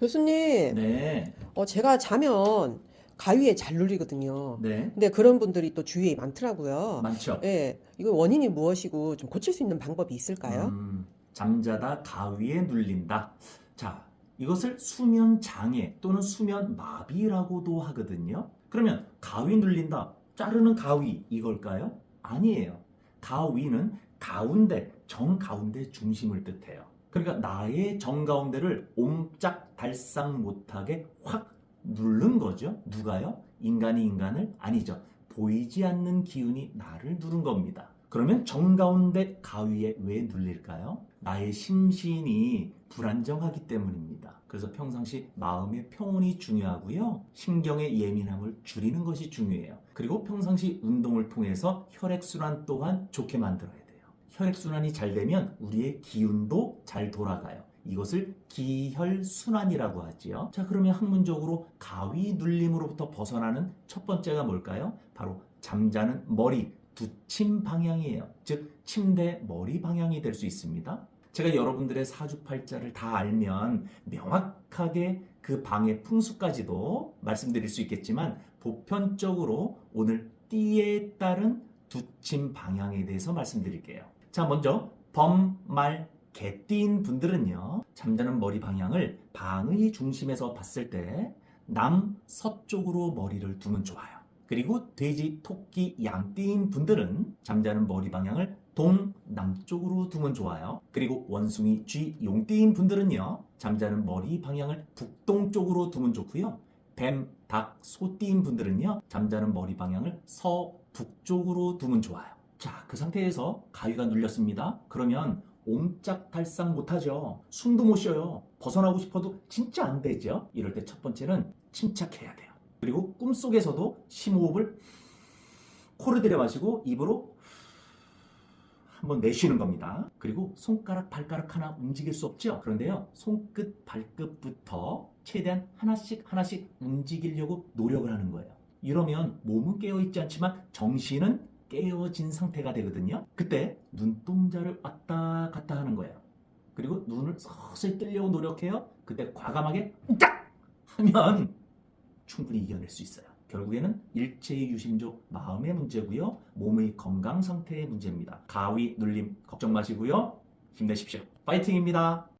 교수님, 네, 어, 제가 자면 가위에 잘 눌리거든요. 네, 근데 그런 분들이 또 주위에 많더라고요. 많죠. 예, 이거 원인이 무엇이고 좀 고칠 수 있는 방법이 있을까요? 음, 잠자다 가위에 눌린다. 자, 이것을 수면 장애 또는 수면 마비라고도 하거든요. 그러면 가위 눌린다, 자르는 가위 이걸까요? 아니에요. 가위는 가운데, 정 가운데 중심을 뜻해요. 그러니까 나의 정 가운데를 옴짝 달싹 못하게 확 누른 거죠. 누가요? 인간이 인간을 아니죠. 보이지 않는 기운이 나를 누른 겁니다. 그러면 정 가운데 가위에 왜 눌릴까요? 나의 심신이 불안정하기 때문입니다. 그래서 평상시 마음의 평온이 중요하고요. 신경의 예민함을 줄이는 것이 중요해요. 그리고 평상시 운동을 통해서 혈액순환 또한 좋게 만들어야 돼요. 혈액순환이 잘 되면 우리의 기운도 잘 돌아가요. 이것을 기혈순환이라고 하지요. 자, 그러면 학문적으로 가위 눌림으로부터 벗어나는 첫 번째가 뭘까요? 바로 잠자는 머리, 두침 방향이에요. 즉, 침대 머리 방향이 될 수 있습니다. 제가 여러분들의 사주팔자를 다 알면 명확하게 그 방의 풍수까지도 말씀드릴 수 있겠지만 보편적으로 오늘 띠에 따른 두침 방향에 대해서 말씀드릴게요. 자, 먼저 범, 말, 개띠인 분들은요, 잠자는 머리 방향을 방의 중심에서 봤을 때 남, 서쪽으로 머리를 두면 좋아요. 그리고 돼지, 토끼, 양띠인 분들은 잠자는 머리 방향을 동, 남쪽으로 두면 좋아요. 그리고 원숭이, 쥐, 용띠인 분들은요, 잠자는 머리 방향을 북동쪽으로 두면 좋고요. 뱀, 닭, 소띠인 분들은요, 잠자는 머리 방향을 서, 북쪽으로 두면 좋아요. 자, 그 상태에서 가위가 눌렸습니다. 그러면 옴짝달싹 못하죠. 숨도 못 쉬어요. 벗어나고 싶어도 진짜 안 되죠. 이럴 때 첫 번째는 침착해야 돼요. 그리고 꿈속에서도 심호흡을 코를 들여 마시고 입으로 한번 내쉬는 겁니다. 그리고 손가락, 발가락 하나 움직일 수 없죠? 그런데요, 손끝, 발끝부터 최대한 하나씩 하나씩 움직이려고 노력을 하는 거예요. 이러면 몸은 깨어있지 않지만 정신은 깨어진 상태가 되거든요. 그때 눈동자를 왔다 갔다 하는 거예요. 그리고 눈을 서서히 뜨려고 노력해요. 그때 과감하게 딱 하면 충분히 이겨낼 수 있어요. 결국에는 일체의 유심조 마음의 문제고요. 몸의 건강 상태의 문제입니다. 가위 눌림 걱정 마시고요. 힘내십시오. 파이팅입니다.